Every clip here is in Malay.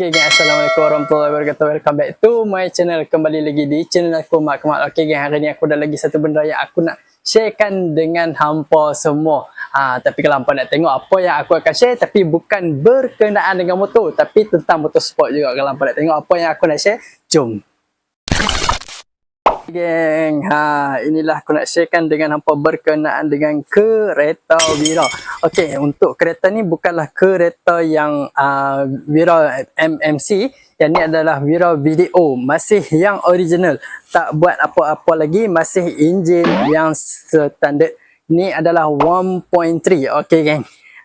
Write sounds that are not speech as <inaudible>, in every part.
Okay gang, Assalamualaikum warahmatullahi wabarakatuh. Welcome back to my channel. Kembali lagi di channel aku Mak Kemal Okay gang, hari ni aku ada lagi satu benda yang aku nak sharekan dengan hampa semua. Ha, Tapi kalau hampa nak tengok apa yang aku akan share Tapi bukan berkenaan dengan motor Tapi tentang motorsport juga. Kalau hampa nak tengok apa yang aku nak share Jom Geng, ha inilah aku nak sharekan dengan hampa berkenaan dengan kereta Wira. Okey, untuk kereta ni bukanlah kereta yang uh, Wira MMC, yang ni adalah Wira Video, masih yang original. Tak buat apa-apa lagi, masih enjin yang standard. Ni adalah 1.3. Okey, geng.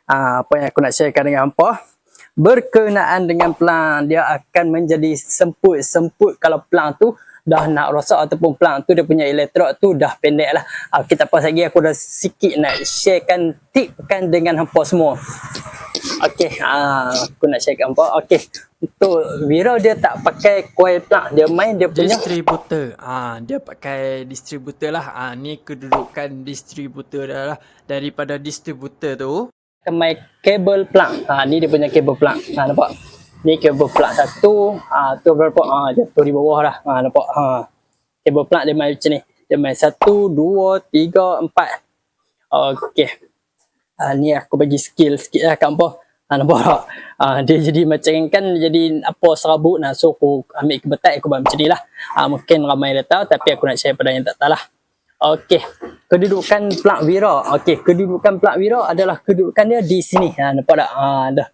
Ha, apa yang aku nak sharekan dengan hampa? Berkenaan dengan pelang, dia akan menjadi semput-semput kalau pelang tu dah nak rosak ataupun plug tu dia punya elektrod tu dah pendek lah. Uh, kita pas lagi aku dah sikit nak sharekan tip kan dengan hampa semua. Okey, uh, aku nak sharekan hampa. Okey, untuk Wira dia tak pakai coil plug, dia main dia punya distributor. Ah, dia pakai distributor lah. Ah, ni kedudukan distributor dah lah. Daripada distributor tu, main kabel plug. Ha, ni dia punya kabel plug. Ha, nampak? Ni kabel plug satu ah tu berapa? Ah jatuh di bawah dah. Ah nampak? Ha. Kabel plug dia main macam ni. Dia main satu dua tiga empat. Okey. Ah ni aku bagi skill sikit lah kat apa ah nampak tak? Ah dia jadi macam kan jadi apa serabut. Nah so aku ambil kebetat aku buat macam ni lah. Ah mungkin ramai dah tahu tapi aku nak share pada yang tak tahu lah. Okey, kedudukan plug Wira. Okey, kedudukan plug Wira adalah kedudukan dia di sini. Ha, nampak tak? Ha, dah.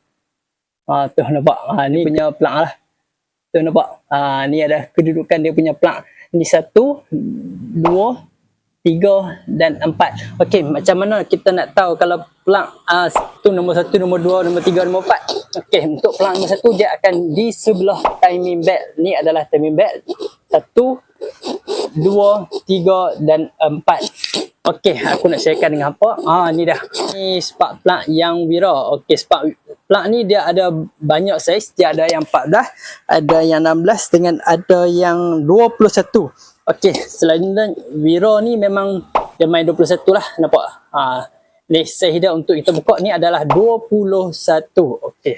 Ha, tu nampak. Ha, ni punya plug lah. Tu nampak. Ha, ni ada kedudukan dia punya plug. Ni satu, dua, tiga dan empat. Okey, macam mana kita nak tahu kalau plug uh, tu nombor satu, nombor dua, nombor tiga, nombor empat. Okey, untuk plug nombor satu dia akan di sebelah timing belt. Ni adalah timing belt. Satu, dua, tiga dan empat. Okey, aku nak sharekan dengan apa? Ah, ni dah. Ni spark plug yang Wira. Okey, spark plug ni dia ada banyak saiz. Dia ada yang 14, ada yang 16 dengan ada yang 21. Okey, selain itu Wiro ni memang dia main 21 lah. Nampak? Ha, ni saiz dia untuk kita buka ni adalah 21. Okey.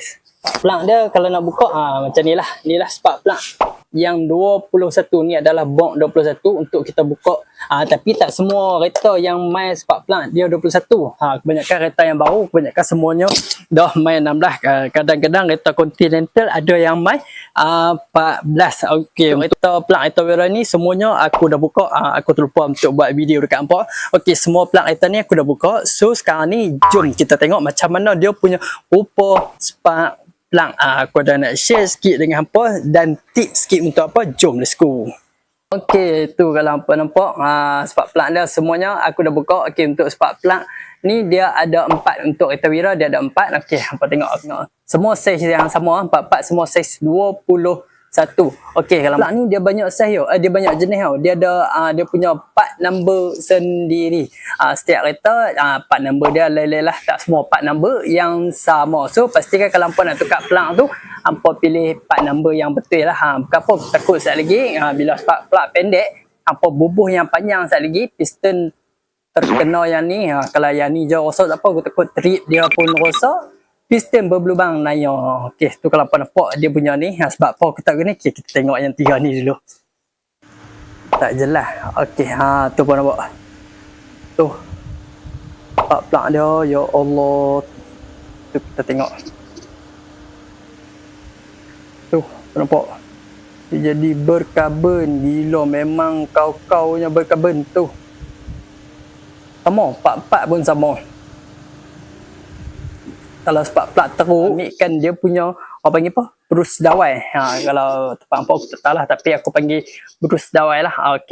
Plug dia kalau nak buka ha, macam ni lah. Ni lah spark plug yang 21 ni adalah bong 21 untuk kita buka. Ha, tapi tak semua kereta yang main spark plug dia 21 ha, kebanyakan kereta yang baru kebanyakan semuanya dah main 16 ha, kadang-kadang kereta continental ada yang main uh, 14 ok kereta plug kereta Vera ni semuanya aku dah buka. Ha, aku terlupa untuk buat video dekat hampa ok semua plug kereta ni aku dah buka. So sekarang ni jom kita tengok macam mana dia punya rupa spark plug uh, aku ada nak share sikit dengan hampa dan tips sikit untuk apa jom let's go Okey, tu kalau hampa nampak uh, spark plug dia semuanya aku dah buka. Okey, untuk spark plug ni dia ada empat untuk kereta Wira dia ada empat. Okey, hampa tengok tengok. Semua saiz yang sama, empat-empat semua saiz 20 satu. Okey, kalau plug ni dia banyak saiz tau. Uh, dia banyak jenis tau. Dia ada uh, dia punya part number sendiri. Uh, setiap kereta uh, part number dia lain-lain lah. Tak semua part number yang sama. So, pastikan kalau hampa nak tukar plug tu, hampa pilih part number yang betul lah. Ha, bukan apa, takut sekali lagi. Uh, bila spark plug pendek, hampa bubuh yang panjang sekali lagi, piston terkena yang ni. Ha, kalau yang ni jauh rosak tak apa, aku takut trip dia pun rosak piston berlubang naya. Okey, tu kalau apa nampak dia punya ni. Ha, sebab apa aku tak gini, okay, kita tengok yang tiga ni dulu. Tak jelas. Okey, ha tu pun nampak. Tu. Pak plak dia, ya Allah. Tu kita tengok. Tu, nampak. Dia jadi berkarbon. Gila, memang kau-kaunya berkarbon tu. Sama, pak-pak pun sama kalau sebab plat teruk ambil kan dia punya apa panggil apa? Berus dawai. Ha, kalau tempat apa aku tak tahu lah tapi aku panggil berus dawai lah. Ha, ok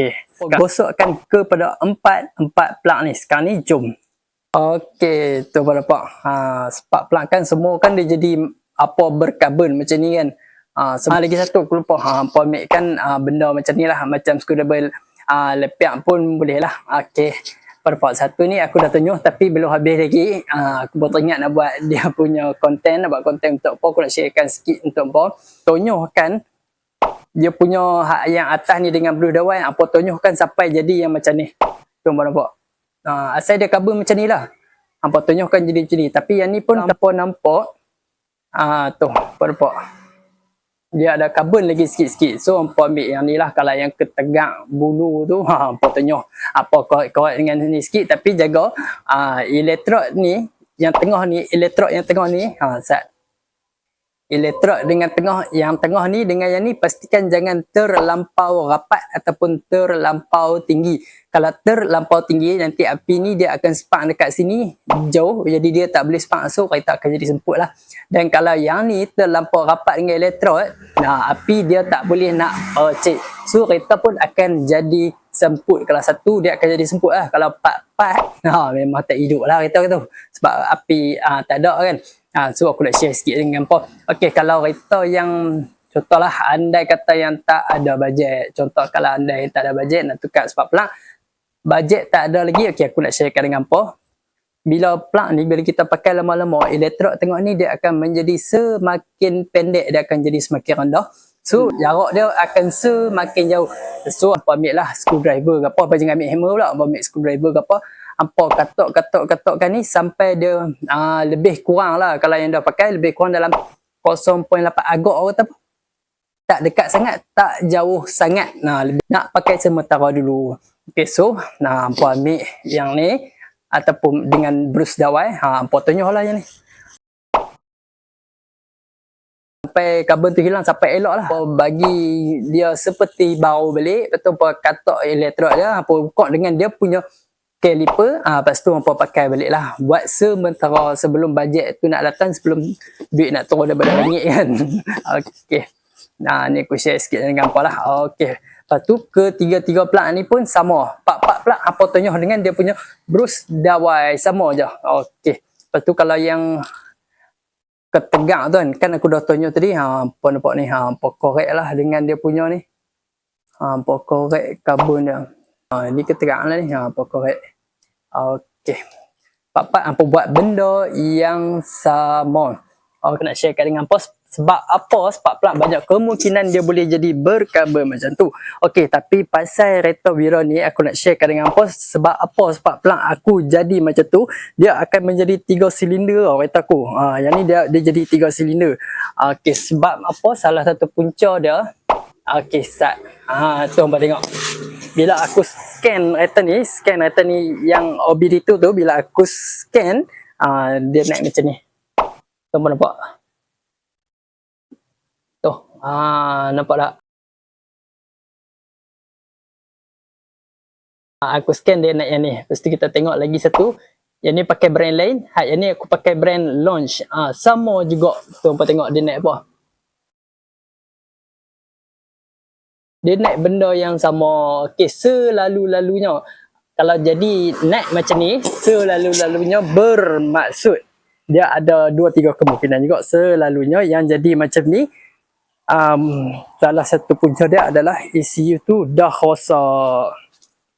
gosokkan kepada empat empat plug ni. Sekarang ni jom. Ok tu apa nampak ha, sebab plug kan semua kan dia jadi apa berkarbon macam ni kan. Ha, sama lagi satu aku lupa. Ha, apa ambil kan ha, benda macam ni lah. Macam screwdriver ha, lepiak pun boleh lah. Ok pada part satu ni aku dah tunjuk tapi belum habis lagi. Uh, aku baru teringat nak buat <laughs> dia punya konten nak buat konten untuk apa aku nak sharekan sikit untuk apa. Tunjukkan dia punya hak yang atas ni dengan blue dawai apa tunjukkan sampai jadi yang macam ni. Tu nampak? Uh, asal dia cover macam ni lah. Apa tunjukkan jadi macam ni. Tapi yang ni pun apa nampak. Ah uh, tu nampak dia ada karbon lagi sikit-sikit. So hampa ambil yang ni lah. Kalau yang ketegak bulu tu <laughs> ha hampa tunjuk apa korek-korek dengan ni sikit. Tapi jaga ah elektrod ni yang tengah ni elektrod yang tengah ni ha elektrod dengan tengah yang tengah ni dengan yang ni pastikan jangan terlampau rapat ataupun terlampau tinggi. Kalau terlampau tinggi nanti api ni dia akan spark dekat sini jauh jadi dia tak boleh spark so kereta akan jadi semput lah. Dan kalau yang ni terlampau rapat dengan elektrod, nah api dia tak boleh nak uh, cek. So kereta pun akan jadi semput. Kalau satu dia akan jadi semput lah. Kalau empat-empat, ha, memang tak hidup lah kereta tu. Sebab api uh, tak ada kan. Ha, so aku nak share sikit dengan kau. Okey, kalau kereta yang contohlah andai kata yang tak ada bajet. Contoh kalau andai tak ada bajet nak tukar sebab plug. Bajet tak ada lagi. Okey, aku nak sharekan dengan kau. Bila plug ni, bila kita pakai lama-lama, elektrod tengok ni dia akan menjadi semakin pendek. Dia akan jadi semakin rendah. So, jarak dia akan semakin jauh. So, apa ambil lah screwdriver ke apa. Apa jangan ambil hammer pula. Apa ambil screwdriver ke apa. Hampa katok-katok-katokkan ni sampai dia uh, lebih kurang lah. Kalau yang dah pakai lebih kurang dalam 0.8 agak kata apa. Tak dekat sangat tak jauh sangat. Nah lebih nak pakai sementara dulu. Okay so nah hampa ambil yang ni ataupun dengan brus dawai. Ha hampa tunjuk lah yang ni sampai kabel tu hilang sampai elok lah. Hampa bagi dia seperti baru balik betul apa katok elektrod dia hampa buka dengan dia punya caliper ah lepas tu hampa pakai balik lah. Buat sementara sebelum bajet tu nak datang sebelum duit nak turun daripada langit kan. <laughs> Okey. Nah ni aku share sikit dengan hampa lah. Okey. Lepas tu ketiga-tiga plug ni pun sama. Pak-pak plug hampa tunjuk dengan dia punya brus dawai. Sama je. Okey. Lepas tu kalau yang ketegak tu kan. Aku dah tunjuk tadi ha hampa nampak ni ha hampa korek lah dengan dia punya ni. Ha hampa korek karbon dia. Ha ni ketegak lah ni ha hampa korek. Okey. Pak-pak hampa buat benda yang sama? Oh, aku nak sharekan dengan pos sebab apa? Sebab pula banyak kemungkinan dia boleh jadi berkabel macam tu. Okey, tapi pasal Reto Wira ni aku nak sharekan dengan pos sebab apa? Sebab pula aku jadi macam tu dia akan menjadi tiga silinder tau kereta aku. Ha, yang ni dia, dia jadi tiga silinder. Okey, sebab apa? Salah satu punca dia. Okey, sat. Ha, tu hampa tengok. Bila aku scan kereta ni scan kereta ni yang OBD tu tu bila aku scan uh, dia naik macam ni. Tuan nampak? Ah, nampak tak? Ah, aku scan dia naik yang ni. Lepas tu kita tengok lagi satu. Yang ni pakai brand lain. Ha, yang ni aku pakai brand launch. Ah, sama juga. Tu nampak tengok dia naik apa. Dia naik benda yang sama. Okay, selalu-lalunya. Kalau jadi naik macam ni, selalu-lalunya bermaksud dia ada dua tiga kemungkinan juga selalunya yang jadi macam ni um, salah satu punca dia adalah ECU tu dah rosak.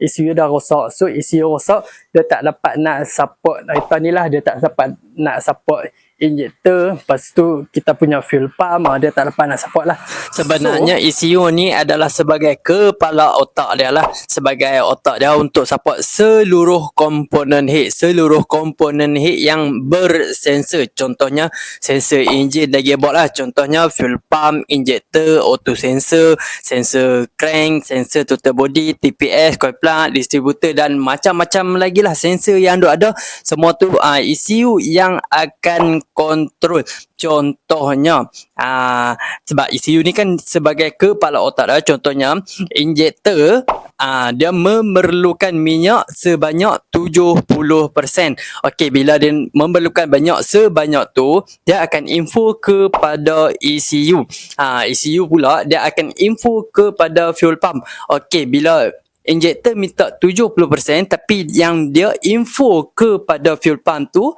ECU dah rosak. So ECU rosak dia tak dapat nak support. Kereta ni lah dia tak dapat nak support injector. Lepas tu kita punya fuel pump ah, dia tak dapat nak support lah. Sebenarnya so, ECU ni adalah sebagai kepala otak dia lah. Sebagai otak dia untuk support seluruh komponen head. Seluruh komponen head yang bersensor. Contohnya sensor enjin dan gearbox lah. Contohnya fuel pump injector auto sensor sensor crank sensor total body TPS coil plug distributor dan macam-macam lagi lah sensor yang ada. Semua tu uh, ECU yang akan kontrol. Contohnya, aa, sebab ECU ni kan sebagai kepala otak dah. Contohnya, injektor aa, dia memerlukan minyak sebanyak 70%. Okey, bila dia memerlukan banyak sebanyak tu, dia akan info kepada ECU. Ha, ECU pula, dia akan info kepada fuel pump. Okey, bila injektor minta 70% tapi yang dia info kepada fuel pump tu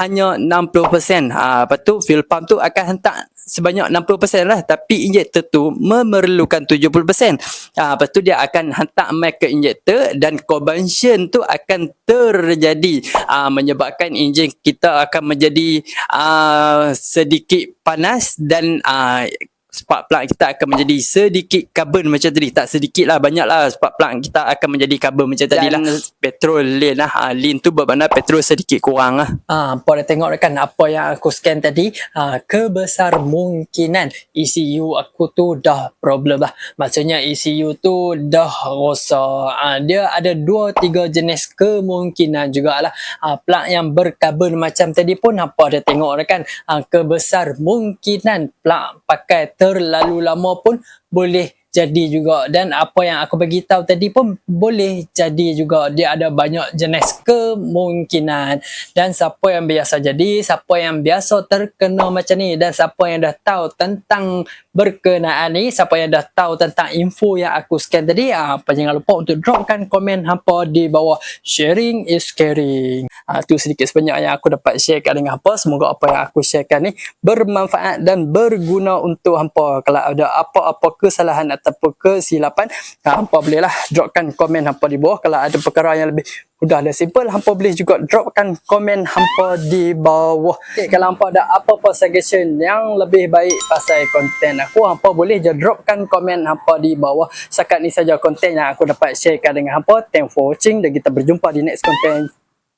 hanya 60%. Ha, lepas tu fuel pump tu akan hantar sebanyak 60% lah. Tapi injektor tu memerlukan 70%. Ha, lepas tu dia akan hantar mic ke injektor dan combustion tu akan terjadi. Ha, menyebabkan enjin kita akan menjadi uh, sedikit panas dan uh, spark plug kita akan menjadi sedikit carbon macam tadi. Tak sedikit lah, banyak lah spark plug kita akan menjadi carbon macam tadi lah. Petrol lean lah. Ha, lean tu bermakna petrol sedikit kurang lah. Ah, apa dah tengok kan apa yang aku scan tadi ah, kebesar mungkinan ECU aku tu dah problem lah maksudnya ECU tu dah rosak ah, dia ada dua tiga jenis kemungkinan jugalah ah, plug yang berkarbon macam tadi pun apa dah tengok kan ah, kebesar mungkinan plug pakai terlalu lama pun boleh jadi juga. Dan apa yang aku bagi tahu tadi pun boleh jadi juga. Dia ada banyak jenis kemungkinan. Dan siapa yang biasa jadi siapa yang biasa terkena macam ni. Dan siapa yang dah tahu tentang berkenaan ni siapa yang dah tahu tentang info yang aku scan tadi ah, apa jangan lupa untuk dropkan komen hampa di bawah. Sharing is caring. Ah, tu sedikit sebanyak yang aku dapat sharekan dengan hampa. Semoga apa yang aku sharekan ni bermanfaat dan berguna untuk hampa. Kalau ada apa-apa kesalahan ataupun kesilapan hampa bolehlah dropkan komen hampa di bawah. Kalau ada perkara yang lebih mudah dan simple hampa boleh juga dropkan komen hampa di bawah. Okay, kalau hampa ada apa-apa suggestion yang lebih baik pasal konten aku hampa boleh je dropkan komen hampa di bawah. Setakat ni saja konten yang aku dapat sharekan dengan hampa. Thank for watching dan kita berjumpa di next konten.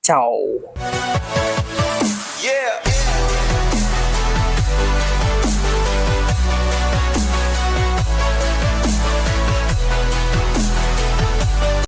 Ciao